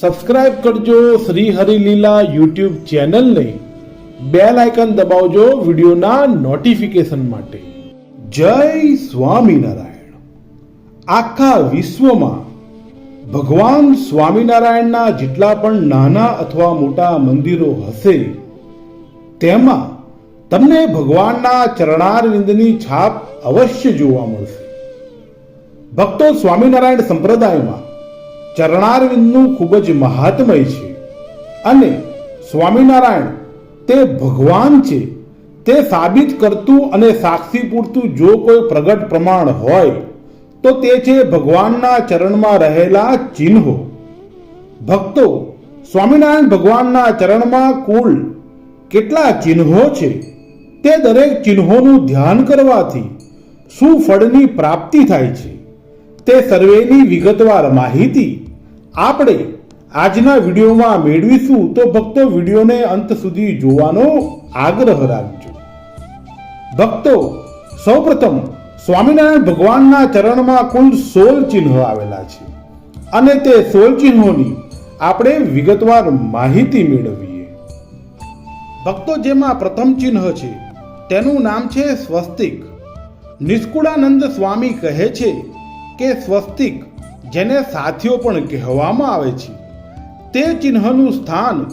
Subscribe કરજો Shri Harileela YouTube ચેનલને. Bell icon દબાવજો વિડીયોના નોટિફિકેશન માટે. જય સ્વામિનારાયણ. આખા વિશ્વમાં ભગવાન સ્વામિનારાયણના જેટલા પણ નાના અથવા મોટા મંદિરો હશે, તેમાં તમને ભગવાનના ચરણારવિંદની છાપ અવશ્ય જોવા મળશે. ભક્તો સ્વામિનારાયણ સંપ્રદાયમાં ચરણારવિંદનું ખૂબ જ મહાત્મય છે. અને સ્વામિનારાયણ તે ભગવાન છે. તે સાબિત કરતું અને સાક્ષી પૂરતું જો કોઈ પ્રગટ પ્રમાણ હોય, તો તે છે ભગવાનના ચરણમાં રહેલા ચિહ્નો. ભક્તો, સ્વામિનારાયણ ભગવાનના ચરણમાં કુલ કેટલા ચિહ્નો છે? તે દરેક ચિહ્નોનું ધ્યાન કરવાથી શું ફળની પ્રાપ્તિ થાય છે? તે સર્વેની વિગતવાર માહિતી આપણે આજના વિડીયોમાં મેળવીશું તો ભક્તો વિડીયોને અંત સુધી જોવાનો આગ્રહ રાખજો. ભક્તો, સૌપ્રથમ સ્વામિનારાયણ ભગવાનના ચરણમાં કુલ સોળ ચિહ્નો આવેલા છે અને તે સોળ ચિહ્નોની આપણે વિગતવાર માહિતી મેળવીએ. ભક્તો, જેમાં પ્રથમ ચિહ્ન છે, તેનું નામ છે સ્વસ્તિક. નિષ્કુળાનંદ સ્વામી કહે છે કે સ્વસ્તિક જેને સાથીઓ પણ કહેવામાં આવે છે. તે ચિહ્નનું સ્થાન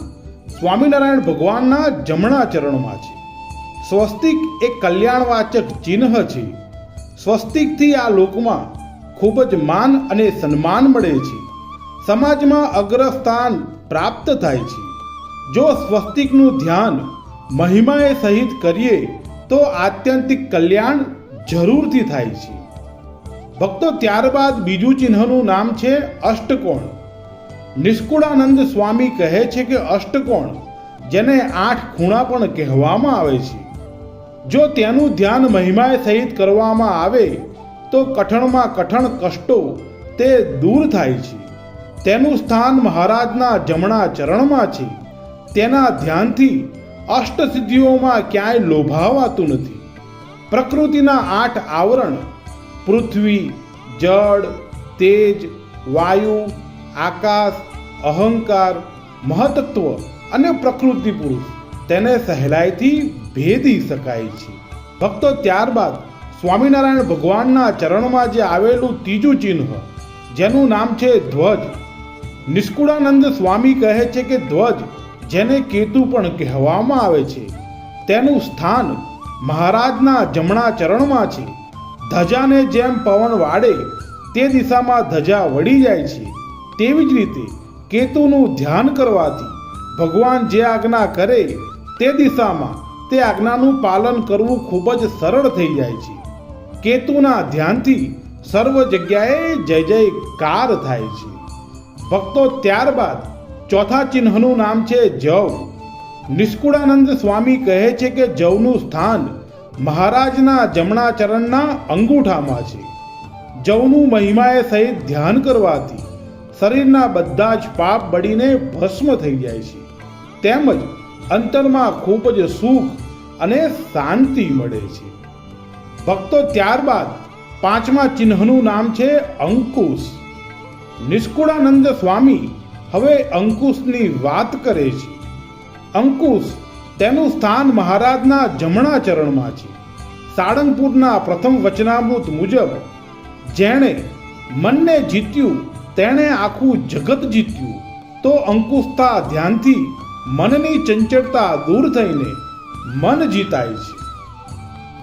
સ્વામિનારાયણ ભગવાનના જમણા ચરણમાં છે. સ્વસ્તિક એ કલ્યાણવાચક ચિહ્ન છે. સ્વસ્તિકથી આ લોકમાં ખૂબ જ માન અને સન્માન મળે છે. સમાજમાં અગ્રસ્થાન પ્રાપ્ત થાય છે. જો સ્વસ્તિકનું ધ્યાન મહિમાએ સહિત કરીએ તો આત્યંતિક કલ્યાણ જરૂરથી થાય છે. ભક્તો, ત્યારબાદ બીજું ચિહ્નનું નામ છે અષ્ટકોણ. નિષ્કુળાનંદ સ્વામી કહે છે કે અષ્ટકોણ, જેને આઠ ખૂણા પણ કહેવામાં આવે છે. જો તેનું ધ્યાન મહિમાએ સહિત કરવામાં આવે, તો કઠણમાં કઠણ કષ્ટો તે દૂર થાય છે. તેનું સ્થાન મહારાજના જમણા ચરણમાં છે. તેના ધ્યાનથી અષ્ટસિદ્ધિઓમાં ક્યાંય લોભાવાતું નથી. પ્રકૃતિના આઠ આવરણ, પૃથ્વી જળ, તેજ, વાયુ, આકાશ, અહંકાર, મહતત્વ અને પ્રકૃતિ પુરુષ તેને સહેલાઈથી ભેદી શકાય છે. ભક્તો ત્યારબાદ સ્વામિનારાયણ ભગવાનના ચરણમાં જે આવેલું ત્રીજું ચિહ્ન જેનું નામ છે ધ્વજ, નિષ્કુળાનંદ સ્વામી કહે છે કે ધ્વજ જેને કેતુ પણ કહેવામાં આવે છે, તેનું સ્થાન મહારાજના જમણા ચરણમાં છે. ધજાને જેમ પવન વાળે, તે દિશામાં ધજા વળી જાય છે. તેવી જ રીતે કેતુનું ધ્યાન કરવાથી ભગવાન જે આજ્ઞા કરે, તે દિશામાં તે આજ્ઞાનું પાલન કરવું ખૂબ જ સરળ થઈ જાય છે. કેતુના ધ્યાનથી સર્વ જગ્યાએ જય જયકાર થાય છે. ભક્તો ત્યારબાદ ચોથા ચિહ્નનું નામ છે જવ. નિષ્કુળાનંદ સ્વામી કહે છે કે જવનું સ્થાન મહારાજના જમણા ચરણના અંગૂઠામાં છે. જવનું મહિમાએ સહિત ધ્યાન કરવાથી શરીરના બધા જ પાપ બળીને ભસ્મ થઈ જાય છે. તેમજ અંતરમાં ખૂબ જ સુખ અને શાંતિ મળે છે. ભક્તો ત્યારબાદ પાંચમા ચિહ્નનું નામ છે અંકુશ. નિષ્કુળાનંદ સ્વામી હવે અંકુશની વાત કરે છે. અંકુશ તેનું સ્થાન મહારાજના જમણા ચરણમાં છે. સાળંગપુરના પ્રથમ વચનામૃત મુજબ, જેણે મનને જીત્યું, તેણે આખું જગત જીત્યું. તો અંકુશતા ધ્યાનથી મનની ચંચળતા દૂર થઈને મન જીતાય છે.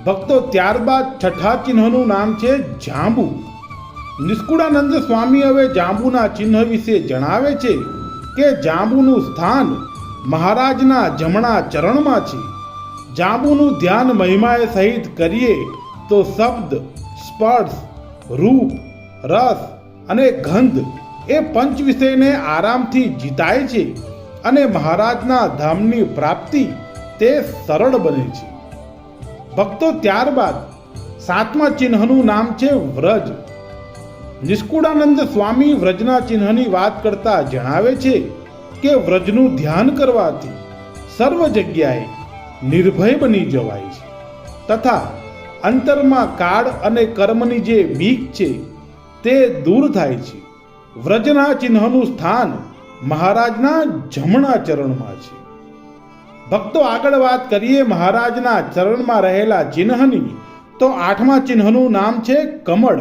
ભક્તો ત્યારબાદ છઠ્ઠા ચિહ્નનું નામ છે જાંબુ. નિષ્કુળાનંદ સ્વામી હવે જાંબુના ચિહ્ન વિશે જણાવે છે કે જાંબુનું સ્થાન મહારાજના જમણા ચરણમાં છે. જાંબુનું ધ્યાન મહિમાએ સહિત કરીએ તો શબ્દ, સ્પર્શ, રૂપ, રસ અને ગંધ એ પંચ વિષયને આરામથી જીતાય છે અને મહારાજના ધામની પ્રાપ્તિ તે સરળ બને છે. ભક્તો ત્યારબાદ સાતમા ચિહ્નનું નામ છે વ્રજ. નિષ્કુળાનંદ સ્વામી વ્રજના ચિહ્નની વાત કરતા જણાવે છે કે વ્રજનું ધ્યાન કરવાથી સર્વ જગ્યાએ નિર્ભય બની જવાય છે. તથા અંતરમાં કાળ અને કર્મની જે બીક છે તે દૂર થાય છે. વ્રજના ચિહ્નનું સ્થાન મહારાજના જમણા ચરણમાં છે. ભક્તો આગળ વાત કરીએ મહારાજના ચરણમાં રહેલા ચિહ્નની, તો આઠમા ચિહ્નનું નામ છે કમળ.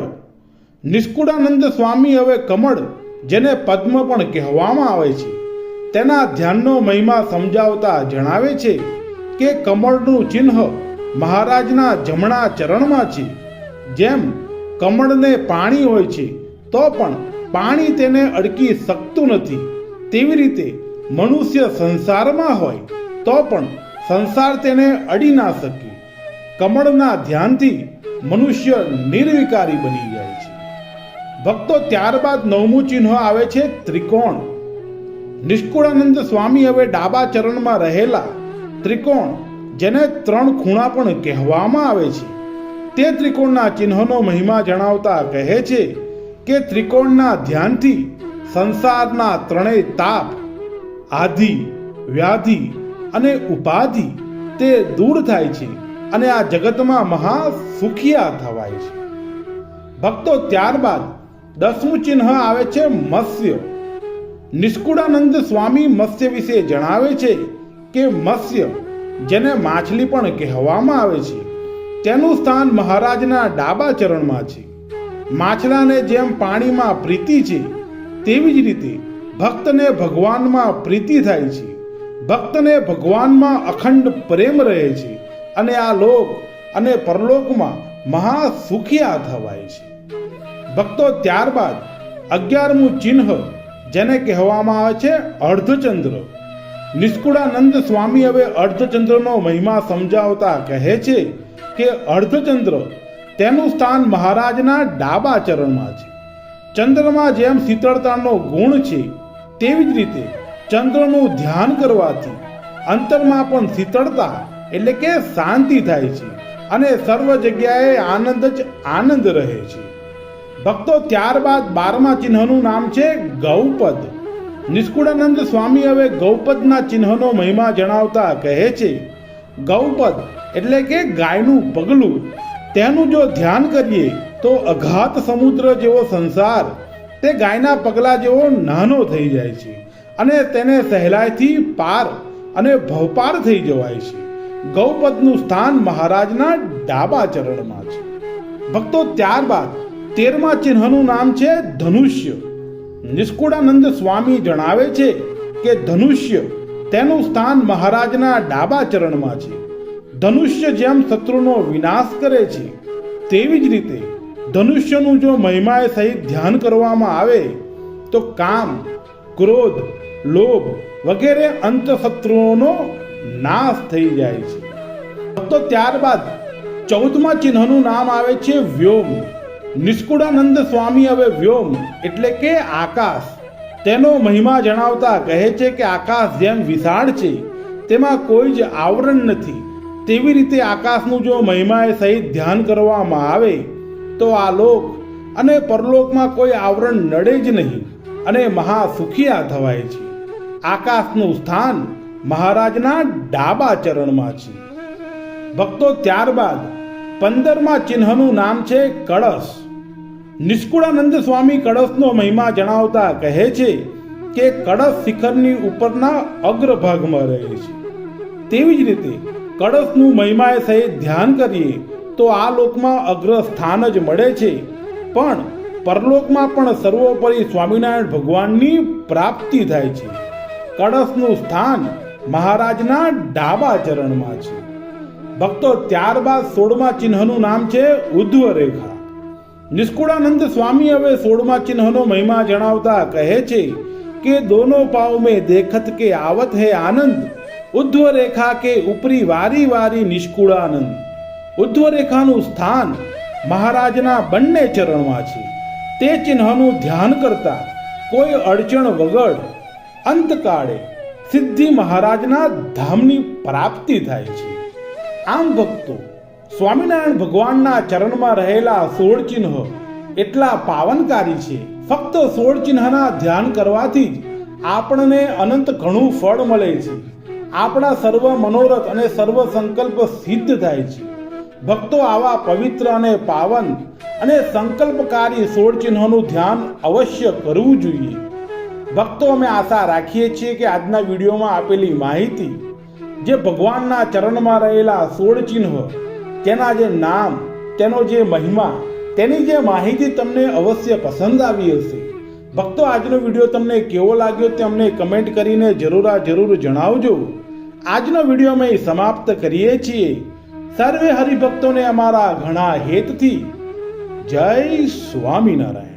નિષ્કુળાનંદ સ્વામી હવે કમળ, જેને પદ્મ પણ કહેવામાં આવે છે. તેના ધ્યાનનો મહિમા સમજાવતા જણાવે છે કે કમળનું ચિહ્ન મહારાજના જમણા ચરણમાં છે. જેમ કમળને પાણી હોય છે, તો પણ પાણી તેને અડકી શકતું નથી. તેવી રીતે મનુષ્ય સંસારમાં હોય, તો પણ સંસાર તેને અડી ના શકે. કમળના ધ્યાનથી મનુષ્ય નિર્વિકારી બની જાય છે. ભક્તો ત્યારબાદ નવમું ચિહ્ન આવે છે ત્રિકોણ. નિષ્કુળાનંદ સ્વામી હવે ડાબા ચરણમાં રહેલા ત્રિકોણ, જેને ત્રણ ખૂણા પણ કહેવામાં આવે છે. તે ત્રિકોણના ચિહ્નનો મહિમા જણાવતા કહે છે કે ત્રિકોણના ધ્યાનથી સંસારના ત્રણેય તાપ, આધિ, વ્યાધિ અને ઉપાધિ તે દૂર થાય છે અને આ જગતમાં મહા સુખિયા થવાય છે. ભક્તો ત્યારબાદ દસમું ચિહ્ન આવે છે મત્સ્ય. નિષ્કુળાનંદ સ્વામી મત્સ્ય વિશે જણાવે છે કે મત્સ્ય, જેને માછલી પણ કહેવામાં આવે છે, તેનું સ્થાન મહારાજના ડાબા ચરણમાં છે. માછલાને જેમ પાણીમાં પ્રીતિ છે, તેવી જ રીતે ભક્તને ભગવાનમાં પ્રીતિ થાય છે. ભક્તને ભગવાનમાં અખંડ પ્રેમ રહે છે અને આ લોક અને પરલોકમાં મહા સુખિયા થવાય છે. ભક્તો ત્યારબાદ અગિયારમું ચિહ્ન જેને કહેવામાં આવે છે અર્ધચંદ્ર. નિષ્કુળાનંદ સ્વામી હવે અર્ધચંદ્રનો મહિમા સમજાવતા કહે છે કે અર્ધચંદ્ર તેનું સ્થાન મહારાજના ડાબા ચરણમાં છે. ચંદ્રમાં જેમ શીતળતાનો ગુણ છે, તેવી જ રીતે ચંદ્રનું ધ્યાન કરવાથી અંતરમાં પણ શીતળતા એટલે કે શાંતિ થાય છે અને સર્વ જગ્યાએ આનંદ જ આનંદ રહે છે. ભક્તો ત્યારબાદ બારમા ચિહ્નનું નામ છે ગૌપદ. નિષ્કુળાનંદ સ્વામી હવે ગૌપદના ચિહ્નનો મહિમા જણાવતા કહે છે, ગૌપદ એટલે કે ગાયનું પગલું. તેનું જો ધ્યાન કરીએ તો અઘાત સમુદ્ર જેવો સંસાર, તે ગાયના પગલા જેવો નાનો થઈ જાય છે અને તેને સહેલાઈથી પાર અને ભવપાર થઈ જવાય છે. ગૌપદનું સ્થાન મહારાજના ડાબા ચરણમાં છે. ભક્તો ત્યારબાદ તેરમા ચિહ્નનું નામ છે ધનુષ્ય. નિષ્કુળાનંદ સ્વામી જણાવે છે કે ધનુષ્ય તેનું સ્થાન મહારાજના ડાબા ચરણમાં છે. ધનુષ્ય જેમ શત્રુનો વિનાશ કરે છે, તેવી જ રીતે ધનુષ્યનું જો મહિમાએ સહિત ધ્યાન કરવામાં આવે, તો કામ, ક્રોધ, લોભ વગેરે અંતશત્રુઓનો નાશ થઈ જાય છે. તો ત્યારબાદ ચૌદમા ચિહ્નનું નામ આવે છે વ્યોમ. નિષ્કુળાનંદ સ્વામી હવે વ્યોમ એટલે કે આકાશ. તેનો મહિમા જણાવતા કહે છે કે આકાશ જેમ વિશાળ છે, તેમાં કોઈ જ આવરણ નથી. તેવી રીતે આકાશનું જો મહિમાએ સહિત ધ્યાન કરવામાં આવે, તો આ લોક અને પરલોકમાં કોઈ આવરણ નડે જ નહીં અને મહાસુખિયા થવાય છે. આકાશનું સ્થાન મહારાજના ડાબા ચરણમાં છે. ભક્તો ત્યારબાદ પંદરમા ચિહ્નનું નામ છે કળશ. નિષ્કુળાનંદ સ્વામી કળશનો મહિમા જણાવતા કહે છે કે કળશ શિખરની ઉપરના અગ્રભાગમાં રહે છે. તેવી જ રીતે કળશનું મહિમાએ સહિત ધ્યાન કરીએ તો આ લોકમાં અગ્ર સ્થાન જ મળે છે. પણ પરલોકમાં પણ સર્વોપરી સ્વામિનારાયણ ભગવાનની પ્રાપ્તિ થાય છે. કળશનું સ્થાન મહારાજના ડાબા ચરણમાં છે. ભક્તો ત્યારબાદ સોળમા ચિહ્નનું નામ છે ઉદ્ધવ રેખા નિષ્કુળાનંદ સ્વામી હવે સોળમા ચિહ્નનો મહિમા જણાવતા કહે છે કે દોનો પાવ મેં દેખત કે આવત હે આનંદ. ઉદ્ધ્વ રેખા કે ઉપરી વારી વારી નિષ્કુળાનંદ. ઉદ્ધ્વ રેખાનું સ્થાન મહારાજના બંને ચરણમાં છે. તે ચિહ્નનું ધ્યાન કરતા કોઈ અડચણ વગર અંતકાળે સિદ્ધિ મહારાજના ધામની પ્રાપ્તિ થાય છે. આમ ભક્તો સ્વામિનારાયણ ભગવાનના ચરણમાં રહેલા સોળ ચિહ્ન એટલા પાવનકારી છે. ફક્ત સોળ ચિહ્નના ધ્યાન કરવાથી જ આપણને અનંત ઘણું ફળ મળે છે. આપણા સર્વ મનોરથ અને સર્વ સંકલ્પ સિદ્ધ થાય છે. ભક્તો આવા પવિત્ર અને પાવન અને સંકલ્પકારી સોળ ચિહ્નોનું ધ્યાન અવશ્ય કરવું જોઈએ. ભક્તો અમે આશા રાખીએ છીએ કે આજના વિડીયોમાં આપેલી માહિતી, જે ભગવાનના ચરણમાં રહેલા સોળ ચિહ્ન તેના જે નામ, તેનો જે મહિમા, તેની જે માહિતી તમને અવશ્ય પસંદ આવી હશે. ભક્તો, આજનો વીડિયો તમને કેવો લાગ્યો તે અમને કમેન્ટ કરીને જરૂર જરૂર જણાવજો. આજનો વીડિયો અમે સમાપ્ત કરીએ છીએ. સર્વે હરિભક્તોને અમારા ઘણા હેતથી. જય સ્વામિનારાયણ.